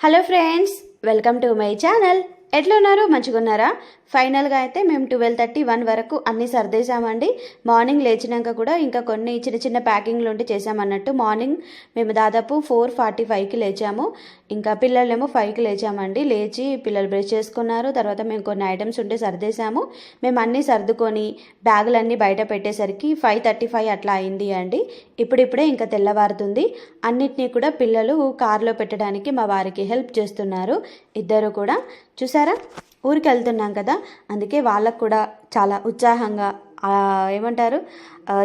Hello friends welcome to my channel ఎట్లున్నారు? మంచిగున్నారా? ఫైనల్గా అయితే మేము ట్వెల్వ్ థర్టీ వన్ వరకు అన్నీ సర్దేశామండి. మార్నింగ్ లేచినాక కూడా ఇంకా కొన్ని చిన్న చిన్న ప్యాకింగ్లు ఉంటే చేసామన్నట్టు మార్నింగ్ మేము దాదాపు ఫోర్ ఫార్టీ ఫైవ్కి లేచాము. ఇంకా పిల్లలేమో ఫైవ్కి లేచామండి. లేచి పిల్లలు బ్రష్ చేసుకున్నారు. తర్వాత మేము కొన్ని ఐటమ్స్ ఉంటే సర్దేశాము. మేము అన్నీ సర్దుకొని బ్యాగులన్నీ బయట పెట్టేసరికి ఫైవ్ థర్టీ ఫైవ్ అట్లా అయింది అండి. ఇప్పుడిప్పుడే ఇంకా తెల్లవారుతుంది. అన్నిటినీ కూడా పిల్లలు కారులో పెట్టడానికి మా వారికి హెల్ప్ చేస్తున్నారు. ఇద్దరు కూడా. చూసారా? ఊరికి వెళ్తున్నాం కదా అందుకే వాళ్ళకు కూడా చాలా ఉత్సాహంగా ఏమంటారు?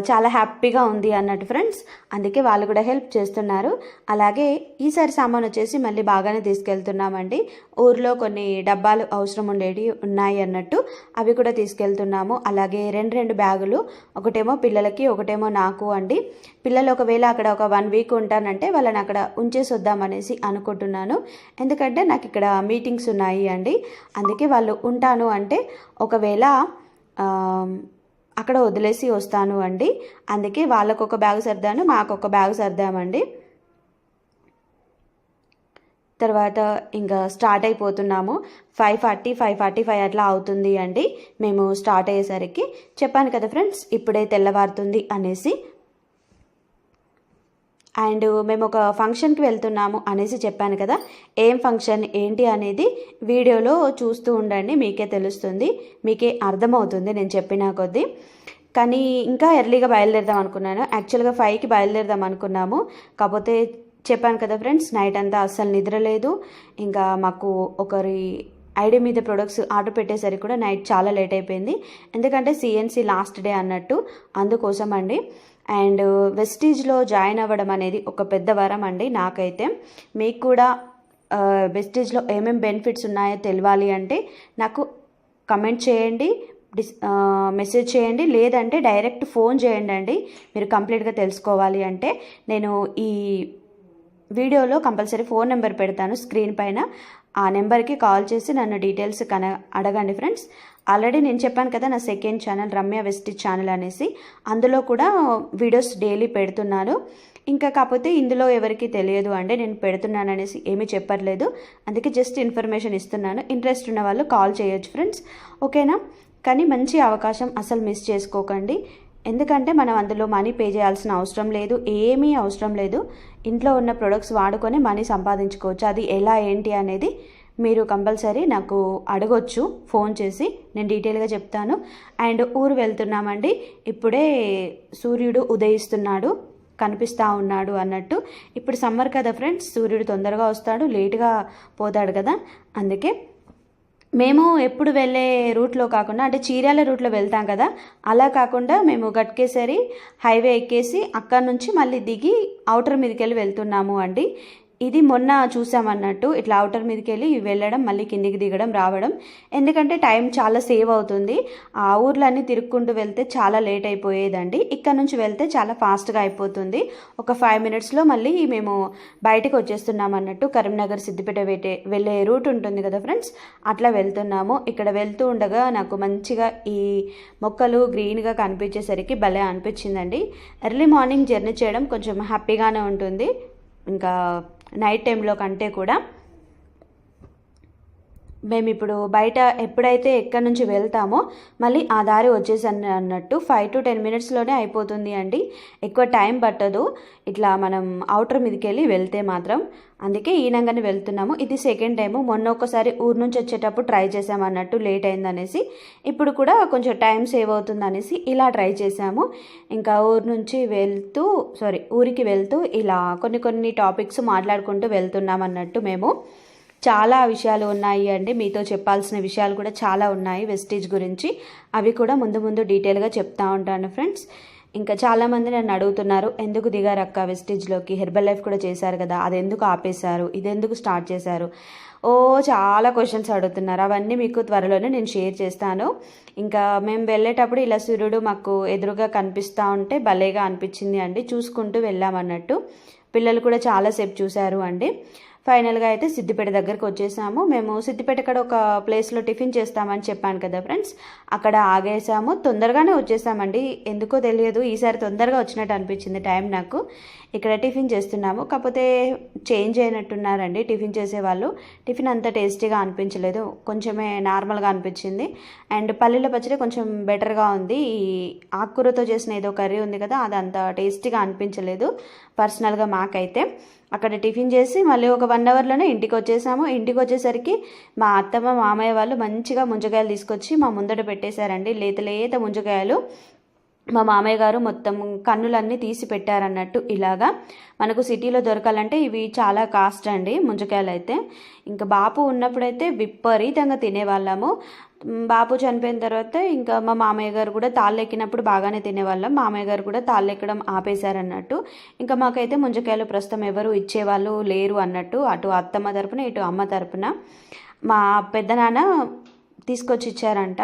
చాలా హ్యాపీగా ఉంది అన్నట్టు ఫ్రెండ్స్. అందుకే వాళ్ళు కూడా హెల్ప్ చేస్తున్నారు. అలాగే ఈసారి సామాన్ వచ్చేసి మళ్ళీ బాగానే తీసుకెళ్తున్నామండి. ఊర్లో కొన్ని డబ్బాలు అవసరం ఉండేవి ఉన్నాయి అన్నట్టు అవి కూడా తీసుకెళ్తున్నాము. అలాగే రెండు రెండు బ్యాగులు ఒకటేమో పిల్లలకి ఒకటేమో నాకు అండి. పిల్లలు ఒకవేళ అక్కడ ఒక వన్ వీక్ ఉంటానంటే వాళ్ళని అక్కడ ఉంచేసి వద్దామనేసి అనుకుంటున్నాను. ఎందుకంటే నాకు ఇక్కడ మీటింగ్స్ ఉన్నాయి అండి. అందుకే వాళ్ళు ఉంటాను అంటే ఒకవేళ అక్కడ వదిలేసి వస్తాను అండి. అందుకే వాళ్ళకు ఒక బ్యాగ్ సర్దాను మాకు ఒక బ్యాగ్ సర్దామండి. తర్వాత ఇంకా start అయిపోతున్నాము. Five forty five forty five అట్లా అవుతుంది అండి. మేము స్టార్ట్ అయ్యేసరికి చెప్పాను కదా ఫ్రెండ్స్ ఇప్పుడే తెల్లవారుతుంది అనేసి అండ్ మేము ఒక ఫంక్షన్కి వెళ్తున్నాము అనేసి చెప్పాను కదా. ఏం ఫంక్షన్ ఏంటి అనేది వీడియోలో చూస్తూ ఉండండి మీకే తెలుస్తుంది మీకే అర్థమవుతుంది నేను చెప్పిన కొద్దీ. కానీ ఇంకా ఎర్లీగా బయలుదేరదాం అనుకున్నాను. యాక్చువల్గా ఫైవ్కి బయలుదేరదాం అనుకున్నాము. కాకపోతే చెప్పాను కదా ఫ్రెండ్స్ నైట్ అంతా అస్సలు నిద్ర లేదు. ఇంకా మాకు ఒకరి ఐడి మీద ప్రొడక్ట్స్ ఆర్డర్ పెట్టేసరికి కూడా నైట్ చాలా లేట్ అయిపోయింది. ఎందుకంటే సిఎన్సి లాస్ట్ డే అన్నట్టు అందుకోసం అండి. అండ్ వెస్టీజ్లో జాయిన్ అవ్వడం అనేది ఒక పెద్ద వరం అండి నాకైతే. మీకు కూడా వెస్టీజ్లో ఏమేమి బెనిఫిట్స్ ఉన్నాయో తెలియాలి అంటే నాకు కమెంట్ చేయండి డిస్ మెసేజ్ చేయండి లేదంటే డైరెక్ట్ ఫోన్ చేయండి అండి. మీరు కంప్లీట్గా తెలుసుకోవాలి అంటే నేను ఈ వీడియోలో కంపల్సరీ ఫోన్ నెంబర్ పెడతాను స్క్రీన్ పైన. ఆ నెంబర్కి కాల్ చేసి నన్ను డీటెయిల్స్ కన అడగండి ఫ్రెండ్స్. ఆల్రెడీ నేను చెప్పాను కదా నా second channel Ramya west channel అనేసి. అందులో కూడా వీడియోస్ డైలీ పెడుతున్నాను. ఇంకా కాకపోతే ఇందులో ఎవరికి తెలియదు అంటే నేను పెడుతున్నాను అనేసి ఏమీ చెప్పట్లేదు. అందుకే జస్ట్ ఇన్ఫర్మేషన్ ఇస్తున్నాను. ఇంట్రెస్ట్ ఉన్న వాళ్ళు కాల్ చేయొచ్చు ఫ్రెండ్స్. ఓకేనా? కానీ మంచి అవకాశం అసలు మిస్ చేసుకోకండి. ఎందుకంటే మనం అందులో మనీ పే చేయాల్సిన అవసరం లేదు ఏమీ అవసరం లేదు. ఇంట్లో ఉన్న ప్రొడక్ట్స్ వాడుకొని మనీ సంపాదించుకోవచ్చు. అది ఎలా ఏంటి అనేది మీరు కంపల్సరీ నాకు అడగొచ్చు. ఫోన్ చేసి నేను డీటెయిల్గా చెప్తాను. అండ్ ఊరు వెళ్తున్నామండి. ఇప్పుడే సూర్యుడు ఉదయిస్తున్నాడు. కనిపిస్తూ ఉన్నాడు అన్నట్టు. ఇప్పుడు సమ్మర్ కదా ఫ్రెండ్స్ సూర్యుడు తొందరగా వస్తాడు లేటుగా పోతాడు కదా. అందుకే మేము ఎప్పుడు వెళ్ళే రూట్లో కాకుండా అంటే చీరాల రూట్లో వెళ్తాం కదా అలా కాకుండా మేము గట్కేసరి హైవే ఎక్కేసి అక్కడ నుంచి మళ్ళీ దిగి అవుటర్ మీదకి వెళ్ళి వెళ్తున్నాము అండి. ఇది మొన్న చూసామన్నట్టు ఇట్లా అవుటర్ మీదకి వెళ్ళి వెళ్ళడం మళ్ళీ కిందికి దిగడం రావడం. ఎందుకంటే టైం చాలా సేవ్ అవుతుంది. ఆ ఊర్లన్నీ తిరుక్కుంటూ వెళ్తే చాలా లేట్ అయిపోయేదండి. ఇక్కడ నుంచి వెళ్తే చాలా ఫాస్ట్గా అయిపోతుంది. ఒక ఫైవ్ మినిట్స్లో మళ్ళీ మేము బయటకు వచ్చేస్తున్నాం అన్నట్టు కరీంనగర్ సిద్దిపేట వెటే వెళ్ళే రూట్ ఉంటుంది కదా ఫ్రెండ్స్ అట్లా వెళ్తున్నాము. ఇక్కడ వెళ్తూ ఉండగా నాకు మంచిగా ఈ మొక్కలు గ్రీన్గా కనిపించేసరికి భలే అనిపించిందండి. ఎర్లీ మార్నింగ్ జర్నీ చేయడం కొంచెం హ్యాపీగానే ఉంటుంది. ఇంకా నైట్ టైంలో కంటే కూడా మేము ఇప్పుడు బయట ఎప్పుడైతే ఎక్కడి నుంచి వెళ్తామో మళ్ళీ ఆ దారి వచ్చేసాను అన్నట్టు ఫైవ్ టు టెన్ మినిట్స్లోనే అయిపోతుంది అండి. ఎక్కువ టైం పట్టదు. ఇట్లా మనం అవుటర్ మీదకి వెళ్ళి వెళ్తే మాత్రం. అందుకే ఈనంగానే వెళ్తున్నాము. ఇది సెకండ్ టైము మొన్న ఒకసారి ఊరు నుంచి వచ్చేటప్పుడు ట్రై చేసామన్నట్టు లేట్ అయిందనేసి. ఇప్పుడు కూడా కొంచెం టైం సేవ్ అవుతుందనేసి ఇలా ట్రై చేసాము ఇంకా ఊరు నుంచి వెళ్తూ సారీ ఊరికి వెళ్తూ ఇలా కొన్ని కొన్ని టాపిక్స్ మాట్లాడుకుంటూ వెళ్తున్నాం అన్నట్టు మేము. చాలా విషయాలు ఉన్నాయి అండి. మీతో చెప్పాల్సిన విషయాలు కూడా చాలా ఉన్నాయి వెస్టేజ్ గురించి. అవి కూడా ముందు ముందు డీటెయిల్గా చెప్తా ఉంటాను ఫ్రెండ్స్ ఇంకా చాలామంది నన్ను అడుగుతున్నారు ఎందుకు దిగారు అక్క వెస్టేజ్లోకి హెర్బల్ లైఫ్ కూడా చేశారు కదా అది ఎందుకు ఆపేశారు? ఇది ఎందుకు స్టార్ట్ చేశారు? ఓ చాలా క్వశ్చన్స్ అడుగుతున్నారు. అవన్నీ మీకు త్వరలోనే నేను షేర్ చేస్తాను. ఇంకా మేము వెళ్ళేటప్పుడు ఇలా సూర్యుడు మాకు ఎదురుగా కనిపిస్తూ ఉంటే భలేగా అనిపించింది అండి. చూసుకుంటూ వెళ్ళామన్నట్టు పిల్లలు కూడా చాలాసేపు చూశారు అండి. ఫైనల్గా అయితే సిద్దిపేట దగ్గరకు వచ్చేసాము. మేము సిద్దిపేట అక్కడ ఒక ప్లేస్లో టిఫిన్ చేస్తామని చెప్పాను కదా ఫ్రెండ్స్. అక్కడ ఆగేసాము. తొందరగానే వచ్చేసామండి. ఎందుకో తెలియదు. ఈసారి తొందరగా వచ్చినట్టు అనిపించింది టైం నాకు. ఇక్కడ టిఫిన్ చేస్తున్నాము. కాకపోతే చేంజ్ అయినట్టున్నారండి టిఫిన్ చేసేవాళ్ళు. టిఫిన్ అంత టేస్టీగా అనిపించలేదు. కొంచెమే నార్మల్గా అనిపించింది. అండ్ పల్లీల పచ్చడి కొంచెం బెటర్గా ఉంది. ఈ ఆకుకూరతో చేసిన ఏదో కర్రీ ఉంది కదా అది అంత టేస్టీగా అనిపించలేదు పర్సనల్గా మాకైతే. అక్కడ టిఫిన్ చేసి మళ్ళీ ఒక వన్ అవర్లోనే ఇంటికి వచ్చేసాము ఇంటికి వచ్చేసరికి మా అత్తమ్మ మామయ్య వాళ్ళు మంచిగా ముంజకాయలు తీసుకొచ్చి మా ముందట పెట్టేశారండి. లేత లేత ముంజకాయలు. మా మామయ్య గారు మొత్తం కన్నులన్నీ తీసి పెట్టారన్నట్టు ఇలాగా. మనకు సిటీలో దొరకాలంటే ఇవి చాలా కాస్ట్ అండి ముంజకాయలు అయితే ఇంకా బాపు ఉన్నప్పుడైతే విపరీతంగా తినేవాళ్ళము. బాపు చనిపోయిన తర్వాత ఇంకా మా మామయ్య గారు కూడా తాళ్ళు ఎక్కినప్పుడు బాగానే తినేవాళ్ళం. మామయ్య గారు కూడా తాళ్ళు ఎక్కడం ఆపేశారన్నట్టు. ఇంకా మాకైతే ముంజకాయలు ప్రస్తుతం ఎవరు ఇచ్చేవాళ్ళు లేరు అన్నట్టు అటు అత్తమ్మ తరపున ఇటు అమ్మ తరపున. మా పెద్దనాన్న తీసుకొచ్చి ఇచ్చారంట.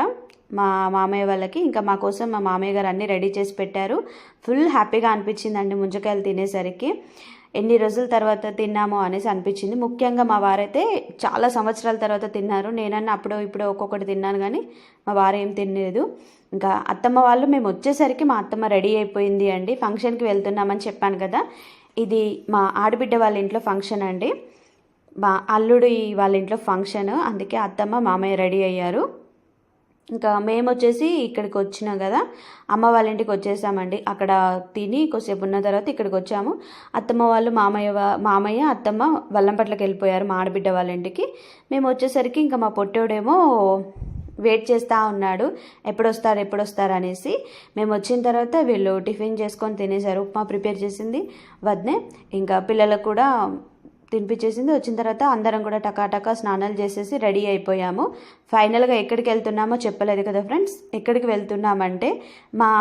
మా మామయ్య వాళ్ళకి. ఇంకా మా కోసం మా మామయ్య గారు అన్నీ రెడీ చేసి పెట్టారు. ఫుల్ హ్యాపీగా అనిపించిందండి ముంజకాయలు తినేసరికి. ఎన్ని రోజుల తర్వాత తిన్నామో అనేసి అనిపించింది. ముఖ్యంగా మా వారైతే చాలా సంవత్సరాల తర్వాత తిన్నారు. నేనన్నా అప్పుడు ఇప్పుడు ఒక్కొక్కటి తిన్నాను కానీ మా వారు ఏం తినలేదు. ఇంకా అత్తమ్మ వాళ్ళు మేము వచ్చేసరికి మా అత్తమ్మ రెడీ అయిపోయింది అండి. ఫంక్షన్కి వెళ్తున్నామని చెప్పాను కదా. ఇది మా ఆడబిడ్డ వాళ్ళ ఇంట్లో ఫంక్షన్ అండి. మా అల్లుడు వాళ్ళ ఇంట్లో ఫంక్షన్. అందుకే అత్తమ్మ మామయ్య రెడీ అయ్యారు. ఇంకా మేము వచ్చేసి ఇక్కడికి వచ్చినాం కదా. అమ్మ వాళ్ళ ఇంటికి వచ్చేసామండి అక్కడ తిని కొద్దిసేపు ఉన్న తర్వాత ఇక్కడికి వచ్చాము అత్తమ్మ వాళ్ళు మామయ్య మామయ్య అత్తమ్మ వల్లంపట్లకి వెళ్ళిపోయారు మా ఆడబిడ్డ వాళ్ళ ఇంటికి మేము వచ్చేసరికి ఇంకా మా పొట్టోడేమో వెయిట్ చేస్తూ ఉన్నాడు. ఎప్పుడొస్తారు ఎప్పుడొస్తారు అనేసి. మేము వచ్చిన తర్వాత వీళ్ళు టిఫిన్ చేసుకొని తినేశారు. ఉప్మా ప్రిపేర్ చేసింది వద్నే. ఇంకా పిల్లలకు కూడా తినిపించేసింది. వచ్చిన తర్వాత అందరం కూడా టకాటకా స్నానాలు చేసేసి రెడీ అయిపోయాము. ఫైనల్గా ఎక్కడికి వెళ్తున్నామో చెప్పలేదు కదా ఫ్రెండ్స్. ఎక్కడికి వెళ్తున్నామంటే మా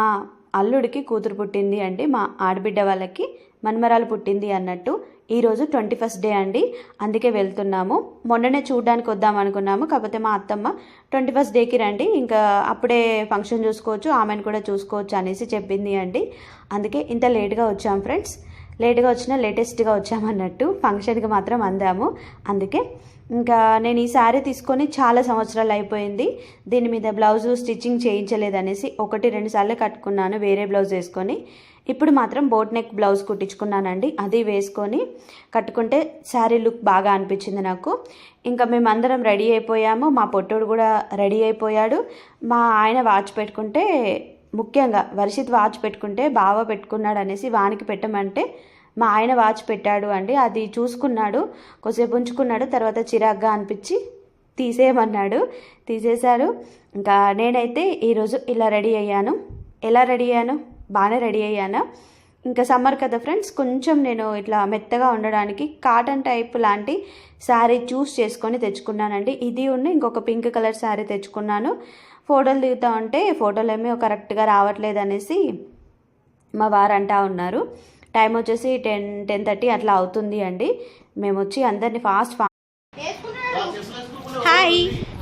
అల్లుడికి కూతురు పుట్టింది అండి. మా ఆడబిడ్డ వాళ్ళకి మన్మరాలు పుట్టింది అన్నట్టు. ఈరోజు ట్వంటీ ఫస్ట్ డే అండి. అందుకే వెళ్తున్నాము. మొన్ననే చూడడానికి వద్దాం అనుకున్నాము. కాకపోతే మా అత్తమ్మ ట్వంటీ ఫస్ట్ డేకి రండి. ఇంకా అప్పుడే ఫంక్షన్ చూసుకోవచ్చు ఆమెను కూడా చూసుకోవచ్చు అనేసి చెప్పింది అండి. అందుకే ఇంత లేట్గా వచ్చాం ఫ్రెండ్స్. లేట్గా వచ్చినా లేటెస్ట్గా వచ్చామన్నట్టు ఫంక్షన్కి మాత్రం అందాము. అందుకే ఇంకా నేను ఈ శారీ తీసుకొని చాలా సంవత్సరాలు అయిపోయింది. దీని మీద బ్లౌజు స్టిచ్చింగ్ చేయించలేదనేసి ఒకటి రెండు సార్లు కట్టుకున్నాను వేరే బ్లౌజ్ వేసుకొని. ఇప్పుడు మాత్రం బోట్ నెక్ బ్లౌజ్ కుట్టించుకున్నానండి. అది వేసుకొని కట్టుకుంటే శారీ లుక్ బాగా అనిపించింది నాకు. ఇంకా మేమందరం రెడీ అయిపోయాము. మా పొట్టోడు కూడా రెడీ అయిపోయాడు. మా ఆయన వాచ్ పెట్టుకుంటే ముఖ్యంగా వర్షిత్ వాచ్ పెట్టుకుంటే బావ పెట్టుకున్నాడు అనేసి వానికి పెట్టమంటే మా ఆయన వాచ్ పెట్టాడు అండి. అది చూసుకున్నాడు కొద్దిసేపు ఉంచుకున్నాడు తర్వాత చిరాగ్గా అనిపించి తీసేయమన్నాడు. తీసేశారు. ఇంకా నేనైతే ఈరోజు ఇలా రెడీ అయ్యాను. ఎలా రెడీ అయ్యాను? బాగానే రెడీ అయ్యాను? ఇంకా సమ్మర్ కదా ఫ్రెండ్స్ కొంచెం నేను ఇట్లా మెత్తగా ఉండడానికి కాటన్ టైప్ లాంటి శారీ చూస్ చేసుకొని తెచ్చుకున్నానండి. ఇది ఉన్న ఇంకొక పింక్ కలర్ శారీ తెచ్చుకున్నాను. ఫోటోలు దిగుతా ఉంటే ఫోటోలు ఏమీ కరెక్ట్గా రావట్లేదు అనేసి మా వారు అంటా ఉన్నారు. టైం వచ్చేసి టెన్ టెన్ థర్టీ అట్లా అవుతుంది అండి. మేము వచ్చి అందరినీ ఫాస్ట్ హాయ్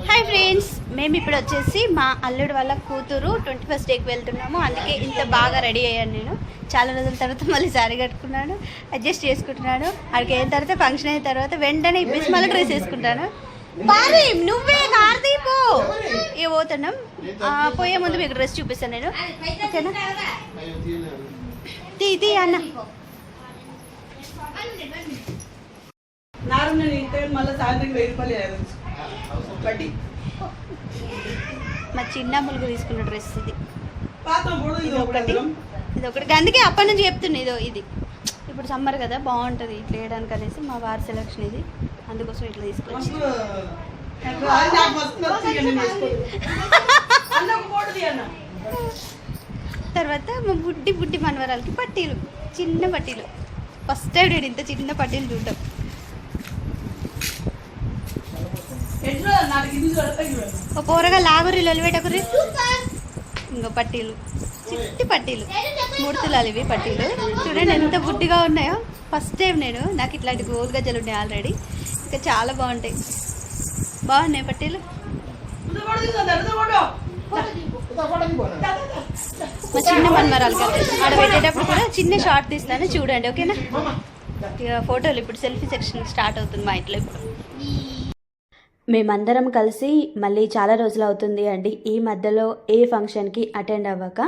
హాయ్ ఫ్రెండ్స్. మేము ఇప్పుడు వచ్చేసి మా అల్లుడు వాళ్ళ కూతురు ట్వంటీ ఫస్ట్ డేకి వెళ్తున్నాము. అందుకే ఇంత బాగా రెడీ అయ్యాను నేను. చాలా రోజుల తర్వాత మళ్ళీ శారీ కట్టుకున్నాను అడ్జస్ట్ చేసుకుంటున్నాను. అక్కడికి అయిన తర్వాత ఫంక్షన్ అయిన తర్వాత వెంటనే ఇప్పేసి మళ్ళీ డ్రెస్ వేసుకుంటాను. నువ్వే కార్దీపు ఏ పోతున్నాం? పోయే ముందు మీకు డ్రెస్ చూపిస్తాను నేను. ఓకేనా? తీ తీ అన్న. మళ్ళీ సాయంత్రం వెయ్యి రూపాయలు మా చిన్నమ్మలకు తీసుకున్న డ్రెస్ ఇది. ఇది ఒకటి ఇది ఒకటి. అందుకే అప్పటి నుంచి చెప్తున్నా ఇదో ఇది. ఇప్పుడు సమ్మర్ కదా బాగుంటుంది ఇట్లా వేయడానికి అనేసి మా వారి సెలక్షన్ ఇది. అందుకోసం ఇట్లా తీసుకొచ్చి. తర్వాత మా బుడ్డి బుడ్డి మనవరాలకి పట్టీలు చిన్న పట్టీలు. ఫస్ట్ టైం నేను ఇంత చిన్న పట్టీలు చూడటం ఒక కూరగా లాగురి లొలిపెట్టకురి ఇంకో పట్టీలు. చిట్టి పట్టీలు. మూడు తులాలు ఇవి పట్టీలు. చూడండి ఎంత బుడ్డిగా ఉన్నాయో. ఫస్ట్ టైం నేను. నాకు ఇట్లాంటి గోల్ గజ్జలు ఉన్నాయి ఆల్రెడీ ఇంకా చాలా బాగుంటాయి. బాగున్నాయి పట్టీలు? మా చిన్న మన్మరాలు కదా ఆడ పెట్టేటప్పుడు కూడా చిన్న షార్ట్ తీస్తాను చూడండి ఓకేనా? ఇక ఫోటోలు ఇప్పుడు సెల్ఫీ సెక్షన్ స్టార్ట్ అవుతుంది మా ఇంట్లో ఇప్పుడు. మేమందరం కలిసి మళ్ళీ చాలా రోజులు అవుతుంది అండి. ఈ మధ్యలో ఏ ఫంక్షన్కి అటెండ్ అవ్వక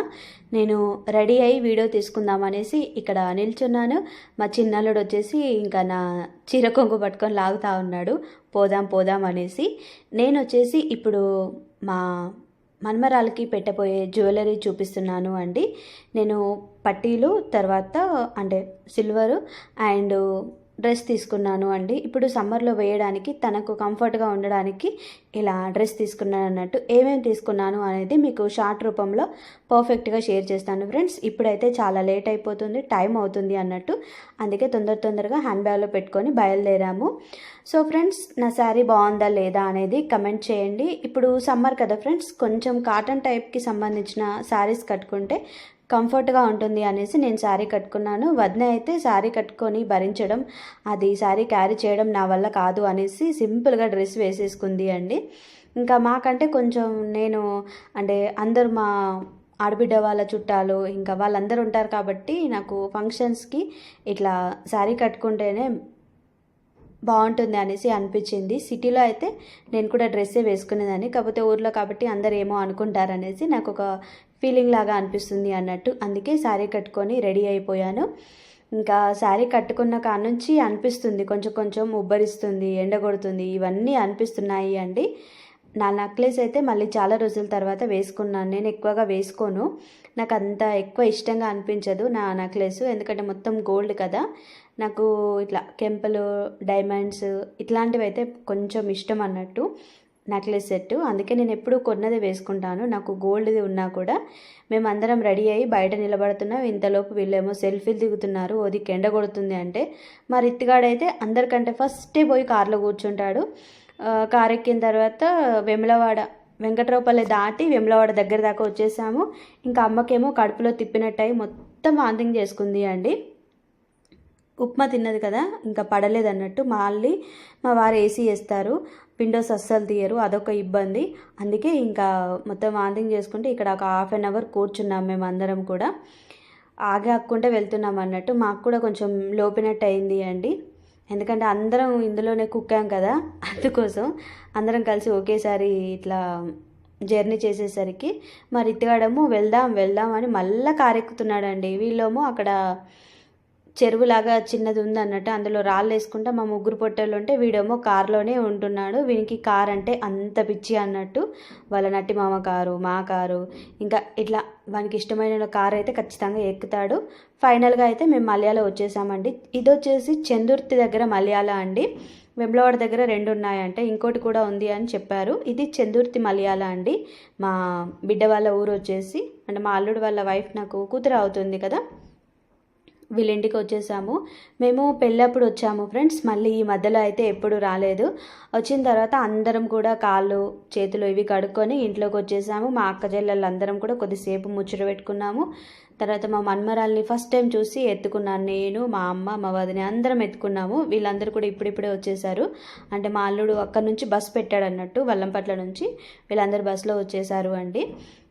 నేను రెడీ అయ్యి వీడియో తీసుకుందాం అనేసి ఇక్కడ నిల్చున్నాను. మా చిన్నల్లుడు వచ్చేసి ఇంకా నా చీర కొంగు పట్టుకొని లాగుతా ఉన్నాడు. పోదాం పోదాం అనేసి. నేను వచ్చేసి ఇప్పుడు మా మన్మరాలకి పెట్టబోయే జ్యువెలరీ చూపిస్తున్నాను అండి. నేను పట్టీలు తర్వాత అంటే సిల్వరు అండ్ డ్రెస్ తీసుకున్నాను అండి. ఇప్పుడు సమ్మర్లో వేయడానికి తనకు కంఫర్ట్గా ఉండడానికి ఇలా డ్రెస్ తీసుకున్నాను అన్నట్టు ఏమేమి తీసుకున్నాను అనేది మీకు షార్ట్ రూపంలో పర్ఫెక్ట్గా షేర్ చేస్తాను ఫ్రెండ్స్. ఇప్పుడైతే చాలా లేట్ అయిపోతుంది టైం అవుతుంది అన్నట్టు. అందుకే తొందర తొందరగా హ్యాండ్ బ్యాగ్లో పెట్టుకొని బయలుదేరాము. సో ఫ్రెండ్స్ నా శారీ బాగుందా లేదా అనేది కమెంట్ చేయండి. ఇప్పుడు సమ్మర్ కదా ఫ్రెండ్స్ కొంచెం కాటన్ టైప్కి సంబంధించిన శారీస్ కట్టుకుంటే కంఫర్ట్గా ఉంటుంది అనేసి నేను శారీ కట్టుకున్నాను. వదిన అయితే శారీ కట్టుకొని భరించడం అది శారీ క్యారీ చేయడం నా వల్ల కాదు అనేసి సింపుల్గా డ్రెస్ వేసేసుకుంది అండి. ఇంకా మాకంటే కొంచెం నేను అంటే అందరు మా ఆడబిడ్డ వాళ్ళ చుట్టాలు ఇంకా వాళ్ళందరూ ఉంటారు కాబట్టి నాకు ఫంక్షన్స్కి ఇట్లా శారీ కట్టుకుంటేనే బాగుంటుంది అనేసి అనిపించింది. సిటీలో అయితే నేను కూడా డ్రెస్సే వేసుకునేదాన్ని. కాకపోతే ఊర్లో కాబట్టి అందరు ఏమో అనుకుంటారనేసి నాకు ఒక ఫీలింగ్ లాగా అనిపిస్తుంది అన్నట్టు. అందుకే శారీ కట్టుకొని రెడీ అయిపోయాను. ఇంకా శారీ కట్టుకున్న కాడ నుంచి అనిపిస్తుంది. కొంచెం కొంచెం ఉబ్బరిస్తుంది ఎండ కొడుతుంది ఇవన్నీ అనిపిస్తున్నాయి అండి. నా నెక్లెస్ అయితే మళ్ళీ చాలా రోజుల తర్వాత వేసుకున్నాను. నేను ఎక్కువగా వేసుకోను. నాకు అంత ఎక్కువ ఇష్టంగా అనిపించదు నా నెక్లెస్ ఎందుకంటే మొత్తం గోల్డ్ కదా. నాకు ఇట్లా కెంపలు డైమండ్స్ ఇట్లాంటివి అయితే కొంచెం ఇష్టం అన్నట్టు. నెక్లెస్ సెట్ అందుకే నేను ఎప్పుడు కొన్నది వేసుకుంటాను. నాకు గోల్డ్ది ఉన్నా కూడా మేమందరం రెడీ అయ్యి బయట నిలబడుతున్నాం. ఇంతలోపు వీళ్ళేమో సెల్ఫీలు దిగుతున్నారు. ఓది ఎండ కొడుతుంది అంటే మా రిత్తిగాడైతే అందరికంటే ఫస్టే పోయి కారులో కూర్చుంటాడు. కారు ఎక్కిన తర్వాత వెములవాడ వెంకట్రావుపల్లి దాటి వెములవాడ దగ్గర దాకా వచ్చేసాము. ఇంకా అమ్మకేమో కడుపులో తిప్పినట్టయి మొత్తం వాంతింగ్ చేసుకుంది అండి. ఉప్మా తిన్నది కదా ఇంకా పడలేదు అన్నట్టు మళ్ళీ మా వారు ఏసీ వేస్తారు విండోస్ అస్సలు తీయరు అదొక ఇబ్బంది. అందుకే ఇంకా మొత్తం వాంతింగ్ చేసుకుంటే ఇక్కడ ఒక హాఫ్ అన్ అవర్ కూర్చున్నాం మేము అందరం కూడా. ఆగాకుండా ఆక్కుంటే వెళ్తున్నాం అన్నట్టు మాకు కూడా కొంచెం లోపినట్టు అయింది అండి. ఎందుకంటే అందరం ఇందులోనే కుక్కాం కదా అందుకోసం అందరం కలిసి ఒకేసారి ఇట్లా జర్నీ చేసేసరికి మరి ఇత్తగాడేమో వెళ్దాం వెళ్దాం అని మళ్ళీ కారెక్కుతున్నాడండి. వీళ్ళేమో అక్కడ చెరువులాగా చిన్నది ఉంది అన్నట్టు అందులో రాళ్ళు వేసుకుంటా మా ముగ్గురు పొట్టలు ఉంటే వీడేమో కారులోనే ఉంటున్నాడు. వీనికి కార్ అంటే అంత పిచ్చి అన్నట్టు. వాళ్ళ నట్టి మామ కారు మా కారు. ఇంకా ఇట్లా వానికి ఇష్టమైన కార్ అయితే ఖచ్చితంగా ఎక్కుతాడు. ఫైనల్గా అయితే మేము మలయాళ వచ్చేసామండి. ఇది వచ్చేసి చందుర్తి దగ్గర మలయాళ అండి. వెమ్లవాడ దగ్గర రెండు ఉన్నాయంటే. ఇంకోటి కూడా ఉంది అని చెప్పారు. ఇది చందుర్తి మలయాళ అండి. మా బిడ్డ వాళ్ళ ఊరు వచ్చేసి అంటే మా అల్లుడు వాళ్ళ వైఫ్ నాకు కూతురు అవుతుంది కదా. వీళ్ళింటికి వచ్చేసాము. మేము పెళ్ళప్పుడు వచ్చాము ఫ్రెండ్స్. మళ్ళీ ఈ మధ్యలో అయితే ఎప్పుడు రాలేదు. వచ్చిన తర్వాత అందరం కూడా కాళ్ళు చేతులు ఇవి కడుక్కొని ఇంట్లోకి వచ్చేసాము. మా అక్క చెల్లెళ్ళందరం కూడా కొద్దిసేపు ముచ్చట పెట్టుకున్నాము. తర్వాత మా మన్మరాల్ని ఫస్ట్ టైం చూసి ఎత్తుకున్నాను. నేను మా అమ్మ మా వదిన అందరం ఎత్తుకున్నాము. వీళ్ళందరూ కూడా ఇప్పుడిప్పుడే వచ్చేసారు. అంటే మా అల్లుడు అక్కడ నుంచి బస్ పెట్టాడు అన్నట్టు వల్లంపట్ల నుంచి వీళ్ళందరూ బస్సులో వచ్చేసారు అండి.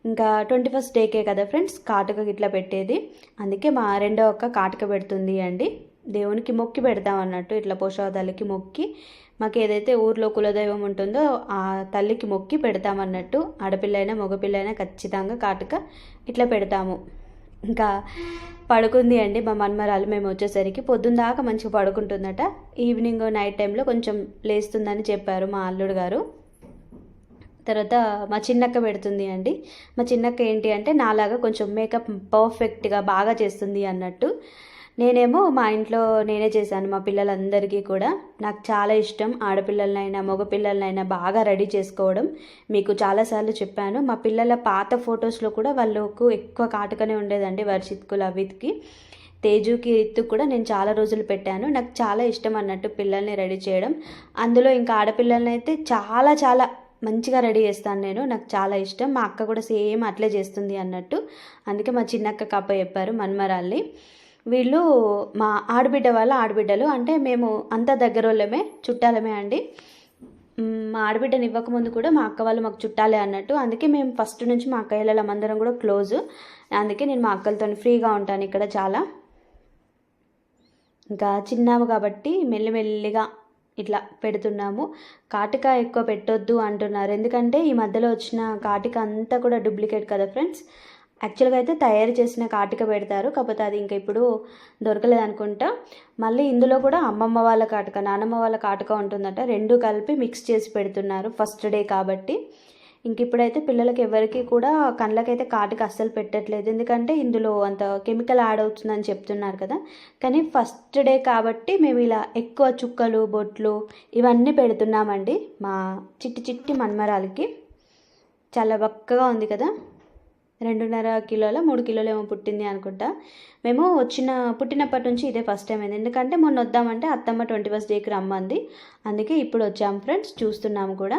ఇంకా ట్వంటీ ఫస్ట్ డేకే కదా ఫ్రెండ్స్ కాటుక ఇట్లా పెట్టేది. అందుకే మా రెండో అక్క కాటుక పెడుతుంది అండి. దేవునికి మొక్కి పెడతాం అన్నట్టు ఇట్లా పోషవతల్లికి మొక్కి మాకు ఏదైతే ఊర్లో కులదైవం ఉంటుందో ఆ తల్లికి మొక్కి పెడతామన్నట్టు ఆడపిల్లైనా మగపిల్లైనా ఖచ్చితంగా కాటుక ఇట్లా పెడతాము. ఇంకా పడుకుంది అండి మా మన్మరాలు. మేము వచ్చేసరికి పొద్దున్న దాకా మంచిగా పడుకుంటుందట. ఈవినింగ్ నైట్ టైంలో కొంచెం లేస్తుందని చెప్పారు మా అల్లుడు గారు. తర్వాత మా చిన్నక్క పెడుతుంది అండి. మా చిన్నక్క ఏంటి అంటే నాలాగా కొంచెం మేకప్ పర్ఫెక్ట్గా బాగా చేస్తుంది అన్నట్టు. నేనేమో మా ఇంట్లో నేనే చేశాను మా పిల్లలందరికీ కూడా. నాకు చాలా ఇష్టం ఆడపిల్లలనైనా మగపిల్లలనైనా బాగా రెడీ చేసుకోవడం. మీకు చాలాసార్లు చెప్పాను మా పిల్లల పాత ఫొటోస్లో కూడా వాళ్ళకు ఎక్కువ కాటుకనే ఉండేదండి వర్షిత్కు లవిత్కి. తేజుకి రిత్తు కూడా నేను చాలా రోజులు పెట్టాను. నాకు చాలా ఇష్టం అన్నట్టు పిల్లల్ని రెడీ చేయడం. అందులో ఇంకా ఆడపిల్లల్ని అయితే చాలా చాలా మంచిగా రెడీ చేస్తాను నేను. నాకు చాలా ఇష్టం. మా అక్క కూడా సేమ్ అట్లే చేస్తుంది అన్నట్టు. అందుకే మా చిన్నక్క కప్ప చెప్పారు మన్మరాల్ని. వీళ్ళు మా ఆడబిడ్డ వాళ్ళ ఆడబిడ్డలు. అంటే మేము అంత దగ్గర వాళ్ళమే చుట్టాలమే అండి. మా ఆడబిడ్డని ఇవ్వకముందు కూడా మా అక్క వాళ్ళు మాకు చుట్టాలే అన్నట్టు. అందుకే మేము ఫస్ట్ నుంచి మా అక్క అందరం కూడా క్లోజ్. అందుకే నేను మా అక్కలతో ఫ్రీగా ఉంటాను ఇక్కడ చాలా. ఇంకా చిన్నాము కాబట్టి మెల్లిమెల్లిగా ఇట్లా పెడుతున్నాము. కాటిక ఎక్కువ పెట్టొద్దు అంటున్నారు. ఎందుకంటే ఈ మధ్యలో వచ్చిన కాటిక అంతా కూడా డూప్లికేట్ కదా ఫ్రెండ్స్. యాక్చువల్గా అయితే తయారు చేసిన కాటిక పెడతారు కాకపోతే అది ఇంకా ఇప్పుడు దొరకలేదు అనుకుంటా. మళ్ళీ ఇందులో కూడా అమ్మమ్మ వాళ్ళ కాటుక నానమ్మ వాళ్ళ కాటుక ఉంటుందట. రెండు కలిపి మిక్స్ చేసి పెడుతున్నారు ఫస్ట్ డే కాబట్టి. ఇంక ఇప్పుడైతే పిల్లలకి ఎవరికి కూడా కళ్ళకైతే కాటుక అస్సలు పెట్టట్లేదు. ఎందుకంటే ఇందులో అంత కెమికల్ యాడ్ అవుతుందని చెప్తున్నారు కదా. కానీ ఫస్ట్ డే కాబట్టి మేము ఇలా ఎక్కువ చుక్కలు బొట్లు ఇవన్నీ పెడుతున్నామండి మా చిట్టి చిట్టి మన్మరాలకి. చాలా బక్కగా ఉంది కదా. రెండున్నర కిలోల మూడు కిలోలు ఏమో పుట్టింది అనుకుంటా. మేము వచ్చిన పుట్టినప్పటి నుంచి ఇదే ఫస్ట్ టైం అయింది. ఎందుకంటే మొన్న వద్దామంటే అత్తమ్మ ట్వంటీ ఫస్ట్ డేకి రమ్మంది. అందుకే ఇప్పుడు వచ్చాము ఫ్రెండ్స్ చూస్తున్నాము కూడా.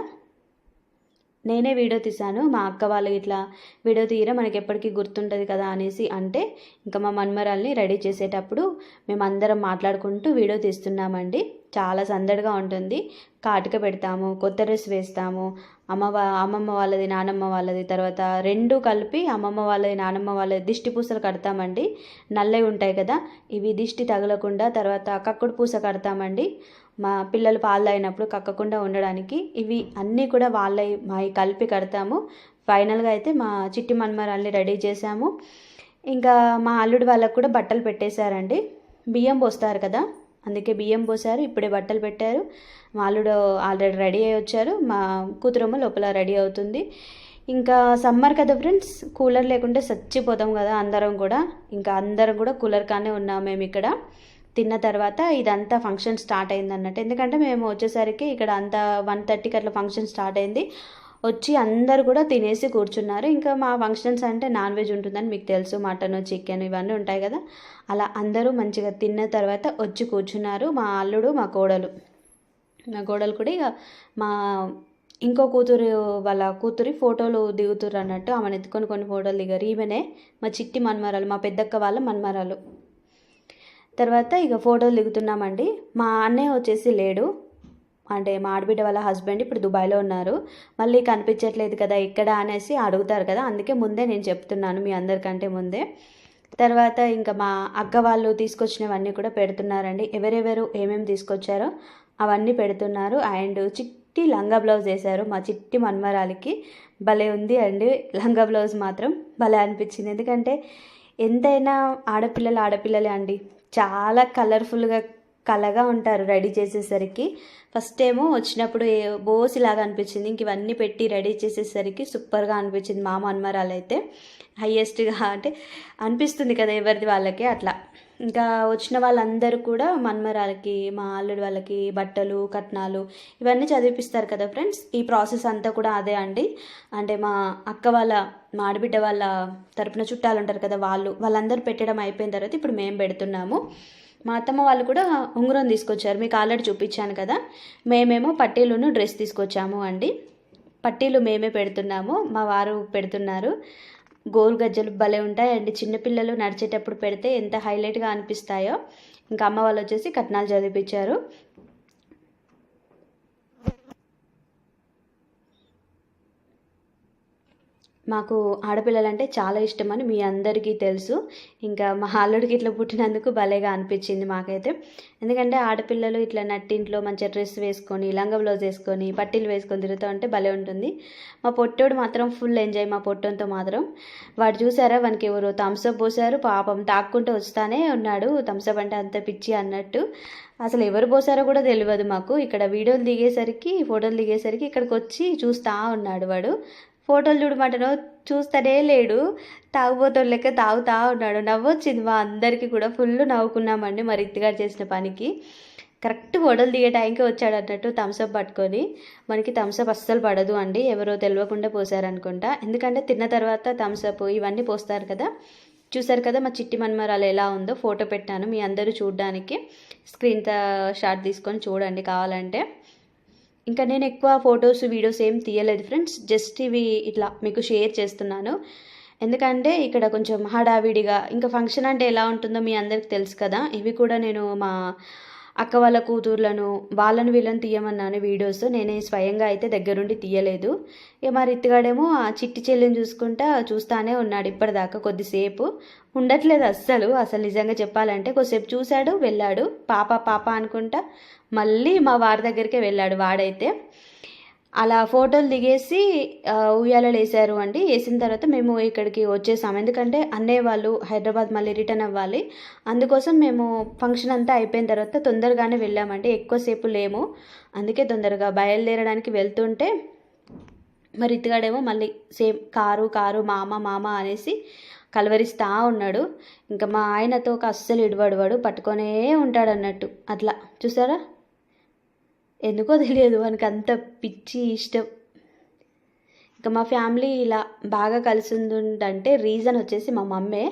నేనే వీడియో తీశాను మా అక్క వాళ్ళు ఇట్లా వీడియో తీయరా మనకి ఎప్పటికీ గుర్తుంటుంది కదా అనేసి అంటే ఇంకా మా మన్మరాల్ని రెడీ చేసేటప్పుడు మేమందరం మాట్లాడుకుంటూ వీడియో తీస్తున్నామండి. చాలా సందడిగా ఉంటుంది. కాటిక పెడతాము కొత్త డ్రెస్ వేస్తాము. అమ్మవా అమ్మమ్మ వాళ్ళది నానమ్మ వాళ్ళది తర్వాత రెండు కలిపి అమ్మమ్మ వాళ్ళది నానమ్మ వాళ్ళది దిష్టి పూసలు కడతామండి. నల్లవి ఉంటాయి కదా ఇవి దిష్టి తగలకుండా తర్వాత కక్కుడు పూస కడతామండి. మా పిల్లలు పాలు తాగినప్పుడు కక్కకుండా ఉండడానికి ఇవి అన్నీ కూడా వాళ్ళ మావి కలిపి కడతాము. ఫైనల్గా అయితే మా చిట్టి మన్మరాల్ని రెడీ చేశాము. ఇంకా మా అల్లుడు వాళ్ళకు కూడా బట్టలు పెట్టేశారండి. బియ్యం పోస్తారు కదా అందుకే బియ్యం పోసారు ఇప్పుడే బట్టలు పెట్టారు. మా అల్లుడు ఆల్రెడీ రెడీ అయ్యి వచ్చారు మా కూతురమ్మ లోపల రెడీ అవుతుంది. ఇంకా సమ్మర్ కదా ఫ్రెండ్స్ కూలర్ లేకుంటే చచ్చిపోతాం కదా అందరం కూడా. ఇంకా అందరం కూడా కూలర్ కానే ఉన్నాం మేము ఇక్కడ. తిన్న తర్వాత ఇదంతా ఫంక్షన్ స్టార్ట్ అయింది అన్నట్టు ఎందుకంటే మేము వచ్చేసరికి ఇక్కడ అంతా వన్ థర్టీకి అట్లా ఫంక్షన్ స్టార్ట్ అయింది. వచ్చి అందరు కూడా తినేసి కూర్చున్నారు. ఇంకా మా ఫంక్షన్స్ అంటే నాన్ వెజ్ ఉంటుందని మీకు తెలుసు మటన్ చికెన్ ఇవన్నీ ఉంటాయి కదా. అలా అందరూ మంచిగా తిన్న తర్వాత వచ్చి కూర్చున్నారు మా అల్లుడు మా కోడలు. మా కోడలు కూడా ఇక మా ఇంకో కూతురు వాళ్ళ కూతురి ఫోటోలు దిగుతురు అన్నట్టు. ఆమెను ఎత్తుకొని కొన్ని ఫోటోలు దిగారు. ఈమెనే మా చిట్టి మన్మరాలు మా పెద్దక్క వాళ్ళ మన్మరాలు. తర్వాత ఇక ఫోటోలు దిగుతున్నామండి. మా అన్నయ్య వచ్చేసి లేడు. అంటే మా ఆడబిడ్డ వాళ్ళ హస్బెండ్ ఇప్పుడు దుబాయ్లో ఉన్నారు. మళ్ళీ కనిపించట్లేదు కదా ఇక్కడ అనేసి అడుగుతారు కదా అందుకే ముందే నేను చెప్తున్నాను మీ అందరికంటే ముందే. తర్వాత ఇంకా మా అక్క వాళ్ళు తీసుకొచ్చినవన్నీ కూడా పెడుతున్నారండి. ఎవరెవరు ఏమేమి తీసుకొచ్చారో అవన్నీ పెడుతున్నారు. అండ్ చిట్టి లంగా బ్లౌజ్ వేశారు మా చిట్టి మన్మరాలకి. భలే ఉంది అండి లంగా బ్లౌజ్ మాత్రం. భలే అనిపించింది. ఎందుకంటే ఎంతైనా ఆడపిల్లలు ఆడపిల్లలే అండి. చాలా కలర్ఫుల్గా కలగా ఉంటారు రెడీ చేసేసరికి. ఫస్ట్ ఏమో వచ్చినప్పుడు ఏ బోసిలాగా అనిపించింది. ఇంక ఇవన్నీ పెట్టి రెడీ చేసేసరికి సూపర్గా అనిపించింది మా మన్మరాలు అయితే హయ్యెస్ట్గా అంటే అనిపిస్తుంది కదా ఎవరిది వాళ్ళకి అట్లా. ఇంకా వచ్చిన వాళ్ళందరూ కూడా మన్మరాలకి మా అల్లుడు వాళ్ళకి బట్టలు కట్నాలు ఇవన్నీ చదివిపిస్తారు కదా ఫ్రెండ్స్. ఈ ప్రాసెస్ అంతా కూడా అదే అండి. అంటే మా అక్క వాళ్ళ మా ఆడబిడ్డ వాళ్ళ తరపున చుట్టాలు ఉంటారు కదా వాళ్ళు వాళ్ళందరూ పెట్టడం అయిపోయిన తర్వాత ఇప్పుడు మేము పెడుతున్నాము. మా అత్తమ్మ వాళ్ళు కూడా ఉంగరం తీసుకొచ్చారు. మీకు ఆల్రెడీ చూపించాను కదా. మేమేమో పట్టీలును డ్రెస్ తీసుకొచ్చాము అండి. పట్టీలు మేమే పెడుతున్నాము. మా వారు పెడుతున్నారు. గోరు గజ్జలు భలే ఉంటాయి అండ్ చిన్నపిల్లలు నడిచేటప్పుడు పెడితే ఎంత హైలైట్గా అనిపిస్తాయో. ఇంకా అమ్మ వాళ్ళు వచ్చేసి కట్నాలు చదివిపించారు మాకు ఆడపిల్లలంటే చాలా ఇష్టమని మీ అందరికీ తెలుసు. ఇంకా మా అల్లుడికి ఇట్లా పుట్టినందుకు భలేగా అనిపించింది మాకైతే. ఎందుకంటే ఆడపిల్లలు ఇట్లా నట్టింట్లో మంచి డ్రెస్ వేసుకొని లంగా బ్లౌజ్ వేసుకొని పట్టీలు వేసుకొని తిరుగుతూ ఉంటే భలే ఉంటుంది. మా పొట్టోడు మాత్రం ఫుల్ ఎంజాయ్ మా పొట్టంతో మాత్రం. వాడు చూసారా? వానికి ఎవరు థమ్స్అప్ పోసారు పాపం తాక్కుంటూ వస్తానే ఉన్నాడు. థమ్స్అప్ అంటే అంత పిచ్చి అన్నట్టు. అసలు ఎవరు పోసారో కూడా తెలియదు మాకు. ఇక్కడ వీడియోలు దిగేసరికి ఫోటోలు దిగేసరికి ఇక్కడికి వచ్చి చూస్తా ఉన్నాడు వాడు. ఫోటోలు చూడమంటాను చూస్తూనే లేడు. తాగుబోతోడు లెక్క తాగుతా ఉన్నాడు. నవ్వొచ్చింది మా అందరికీ కూడా. ఫుల్ నవ్వుకున్నామండి మా రిత్తి చేసిన పనికి. కరెక్ట్ ఫోటోలు దిగే టైంకి వచ్చాడు అన్నట్టు థమ్స్అప్ పట్టుకొని. మనకి థమ్స్అప్ అస్సలు పడదు అండి. ఎవరో తెలియకుండా పోసారనుకుంటా. ఎందుకంటే తిన్న తర్వాత థమ్స్అప్ ఇవన్నీ పోస్తారు కదా. చూసారు కదా మా చిట్టి మన్మరాలు ఎలా ఉందో. ఫోటో పెట్టాను మీ అందరూ చూడడానికి. స్క్రీన్ షాట్ తీసుకొని చూడండి కావాలంటే. ఇంకా నేను ఎక్కువ ఫొటోస్ వీడియోస్ ఏం తీయలేదు ఫ్రెండ్స్. జస్ట్ ఇవి ఇట్లా మీకు షేర్ చేస్తున్నాను. ఎందుకంటే ఇక్కడ కొంచెం హడావిడిగా ఇంకా ఫంక్షన్ అంటే ఎలా ఉంటుందో మీ అందరికి తెలుసు కదా. ఇవి కూడా నేను మా అక్క వాళ్ళ కూతుర్లను వాళ్ళను వీళ్ళని తీయమన్నాను వీడియోస్. నేనే స్వయంగా అయితే దగ్గరుండి తీయలేదు. ఇక మా రిత్తిగాడేమో ఆ చిట్టి చెల్లిని చూసుకుంటా చూస్తానే ఉన్నాడు ఇప్పటిదాకా కొద్దిసేపు. ఉండట్లేదు అస్సలు. అసలు నిజంగా చెప్పాలంటే కొద్దిసేపు చూశాడు వెళ్ళాడు. పాప పాప అనుకుంటా మళ్ళీ మా వారి దగ్గరికే వెళ్ళాడు వాడైతే. అలా ఫోటోలు దిగేసి ఉయ్యాలలు వేసారు అండి. వేసిన తర్వాత మేము ఇక్కడికి వచ్చేసాము. ఎందుకంటే అన్నయ్య వాళ్ళు హైదరాబాద్ మళ్ళీ రిటర్న్ అవ్వాలి. అందుకోసం మేము ఫంక్షన్ అంతా అయిపోయిన తర్వాత తొందరగానే వెళ్ళామండి. ఎక్కువసేపు లేము. అందుకే తొందరగా బయలుదేరడానికి వెళ్తుంటే మరి ఇతగాడేమో మళ్ళీ సేమ్ కారు కారు మామ మామ అనేసి కలవరిస్తా ఉన్నాడు. ఇంకా మా ఆయనతో ఒక అస్సలు ఇడవడవాడు. పట్టుకొనే ఉంటాడు అన్నట్టు. అట్లా. చూసారా? ఎందుకో తెలియదు మనకు అంత పిచ్చి ఇష్టం. ఇంకా మా ఫ్యామిలీ ఇలా బాగా కలిసి ఉందంటే రీజన్ వచ్చేసి మా మమ్మే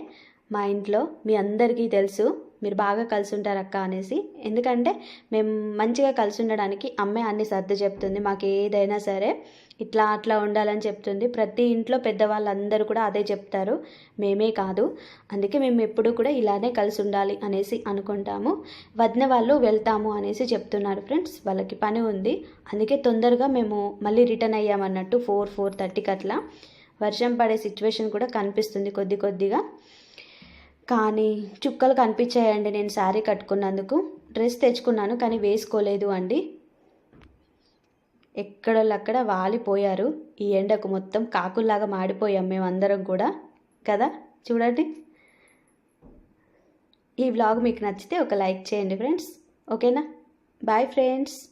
మా ఇంట్లో మీ అందరికీ తెలుసు మీరు బాగా కలిసి ఉంటారు అక్క అనేసి. ఎందుకంటే మేము మంచిగా కలిసి ఉండడానికి అమ్మే అన్ని సర్ది చెప్తుంది మాకు ఏదైనా సరే. ఇట్లా అట్లా ఉండాలని చెప్తుంది. ప్రతి ఇంట్లో పెద్దవాళ్ళందరూ కూడా అదే చెప్తారు. మేమే కాదు. అందుకే మేము ఎప్పుడూ కూడా ఇలానే కలిసి ఉండాలి అనేసి అనుకుంటాము. వదిన వాళ్ళు వెళ్తాము అనేసి చెప్తున్నారు ఫ్రెండ్స్. వాళ్ళకి పని ఉంది. అందుకే తొందరగా మేము మళ్ళీ రిటర్న్ అయ్యామన్నట్టు ఫోర్ ఫోర్ థర్టీకి అట్లా. వర్షం పడే సిచ్యువేషన్ కూడా కనిపిస్తుంది కొద్ది కొద్దిగా. కానీ చుక్కలు కనిపించాయండి నేను శారీ కట్టుకున్నందుకు. డ్రెస్ తెచ్చుకున్నాను కానీ వేసుకోలేదు అండి. ఎక్కడోళ్ళక్కడ వాలిపోయారు. ఈ ఎండకు మొత్తం కాకుల్లాగా మాడిపోయాం మేమందరం కూడా. కదా? చూడండి. ఈ వ్లాగ్ మీకు నచ్చితే ఒక లైక్ చేయండి ఫ్రెండ్స్. ఓకేనా? Bye friends.